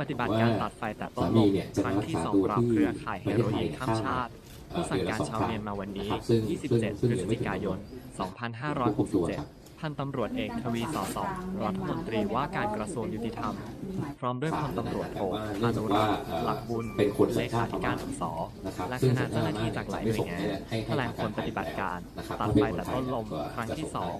ปฏิบัติการตัดไฟแต่ต้นสาลมีมเนี่ยจะครั้งที่รักษาสองตัวปราบที่เครือข่ายเฮประเทศโรไทอียนข้ามชาติเอ่อผู้สั่งการเดือนละชาวสองเมียนมาวันนี้นะครับซึ่ง27พซึ่งฤยัศงไม่จิกายนควบคุมตัวครับ2567 พันตำรวจเอกทวีสอสองรัฐมนตรีว่าการกระทรวงยุติธรรม พร้อมด้วยพลตำรวจโทอนุรักษ์หลักบุญเป็นคนเลขาธิการอักษรนะครับและคณะเจ้าหน้าที่จากหลายหน่วยงานแถลงผลปฏิบัติการตัดไฟแต่ต้นลมครั้งที่ก็จะสอง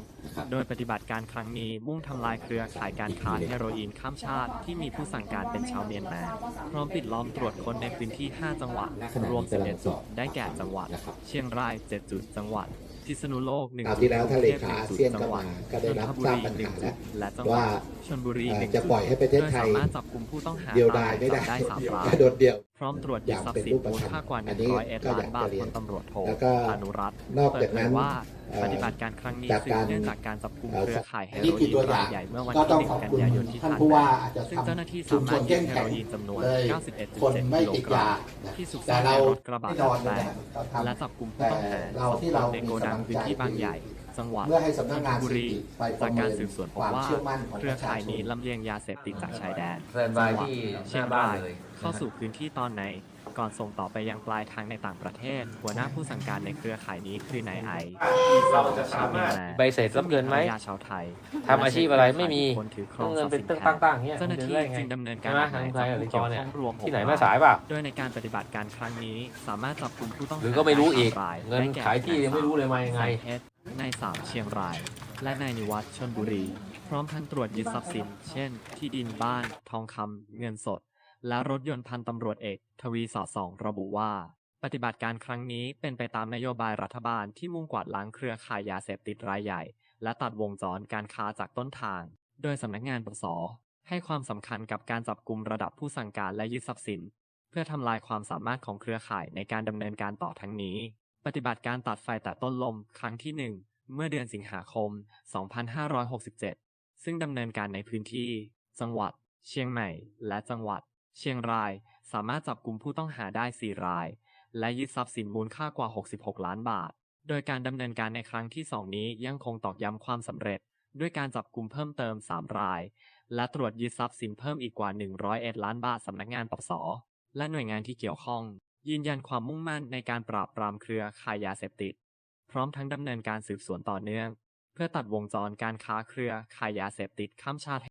โดยปฏิบัติการครั้งนี้มุ่งทำลายเครือข่ายการค้าเฮโรอีนข้ามชาติที่มีผู้สั่งการเป็นชาวเมียนมาพร้อมปิดล้อมตรวจค้นในพื้นที่ 5 จังหวัดรวม11จุดได้แก่จังหวัด เชียงราย 7 จุดจังหวัด พิษณุโลก1คราวจุที่ดแล้วกท่านรุงเลเทพขา1อาจุดเซียนจังหวัดก็มาก็ได้รับนนทบุทราบรีปัญหนึ่หางจุแล้วดและจังหวัดว่าชลบุรีเอ่อหนึ่งจะจุดปล่อยให้ประเทศโดยไทสายมารถจับกลุ่มผู้ต้องหาเดียวดายไม่ได้จับได้สามรายกระโดดเดี่ยว พร้อมตรวจยึดทรัพย์สินมูลค่ากว่าอันนี้101ก็ล้าอนยากบาทจะเรีพยนลตำรวจโทแล้วก็อนุรัตน์นอกเปิจาดกเผนั้ยนว่าเอ่อปฏิบัติการครั้งนี้จากสืบการเนื่องจากการจับกลุ่มเอ่อเครือข่ายเฮอันโรนี้กี่อีนตัวอราย่ายงใหญ่เมื่อวันก็ที่ต้องหนึ่ขอบงกันคุณยายนที่ท่านผ่านผู้ว่ามาอาจจะซึ่งทำเจ้าหน้าที่ชุสามมารถชนเข้ยึดมเฮแข็โรงอีนจำนวนเลย91.7คนไม่กิโลติดกรัยามนะที่สุกซ่แต่อนในเรารถกระบะที่นอนแตเนี่ยกเราทำและจับกลุ่มผู้ต้องหาแต่เราสองที่คเรานในโกดังพื้นที่บางใหญ่ จังหวัดเมื่อให้สำนักงานบุรีไปปจากระเมิการนสืบสวนพบความว่าเชื่อมั่นของเครือประชาข่ายชนี้นลำเลียงยาเสพติดจากชายแดนสแตนบายที่เชีหยน้างบ้านรายเลยเข้าสู่พื้นที่ตอนไหน ก่อนส่งต่อไปยังปลายทางในต่างประเทศ หัวหน้าผู้สั่งการในเครือข่ายนี้คือนายไอชาวเมียนมาใบเสร็จรับเงินไหมซึ่ภรรยาชาวไทยทำอาชีพอะไรไม่มีคนถือครอต้องงเงินทรัพย์เป็นสินตึ้งแทนตั้งๆเงี้ยเจ้าหน้าที่ได้ไงจึงดำเนินการใช่ไหมออกหมายทางไทจัยบหรืผู้อเกี่ยวเนี่ยข้องรวมหกที่ไหนแม่รายสายเปล่าโดยในการปฏิบัติการครั้งนี้สามารถจับกลุ่มผู้ต้องหาหรือก็ไม่รู้อีกด้สารเงินได้แก่ขายที่ยังไม่รู้เลยมายังไงสเพชร นายสามเชียงราย และนายนิวัฒน์ชนบุรี พร้อมทั้งตรวจยึดทรัพย์สิน เช่น ที่ดินบ้าน ทองคำเงินสด และรถยนต์พันตำรวจเอก ทวีสอดส่องระบุว่า ปฏิบัติการครั้งนี้เป็นไปตามนโยบายรัฐบาลที่มุ่งกวาดล้างเครือข่ายยาเสพติดรายใหญ่ และตัดวงจรการค้าจากต้นทาง โดยสำนักงานปสให้ความสำคัญกับการจับกลุ่มระดับผู้สั่งการและยึดทรัพย์สิน เพื่อทำลายความสามารถของเครือข่ายในการดำเนินการต่อทั้งนี้ ปฏิบัติการตัดไฟแต่ต้นลมครั้งที่หนึ่ง เมื่อเดือนสิงหาคม 2567 ซึ่งดำเนินการในพื้นที่ จังหวัด เชียงใหม่ และจังหวัด เชียงรายสามารถจับกลุ่มผู้ต้องหาได้ 4 ราย และยึดทรัพย์สินมูลค่ากว่า 66 ล้านบาท โดยการดำเนินการในครั้งที่ 2 นี้ยังคงตอกย้ำความสำเร็จ ด้วยการจับกลุ่มเพิ่มเติม 3 ราย และตรวจยึดทรัพย์สินเพิ่มอีกกว่า 101 ล้านบาทสำนักงานปปส และหน่วยงานที่เกี่ยวข้อง ยืนยันความมุ่งมั่นในการปราบปรามเครือข่ายยาเสพติด พร้อมทั้งดำเนินการสืบสวนต่อเนื่อง เพื่อตัดวงจรการค้าเครือขายยาเสพติดข้ามชาติ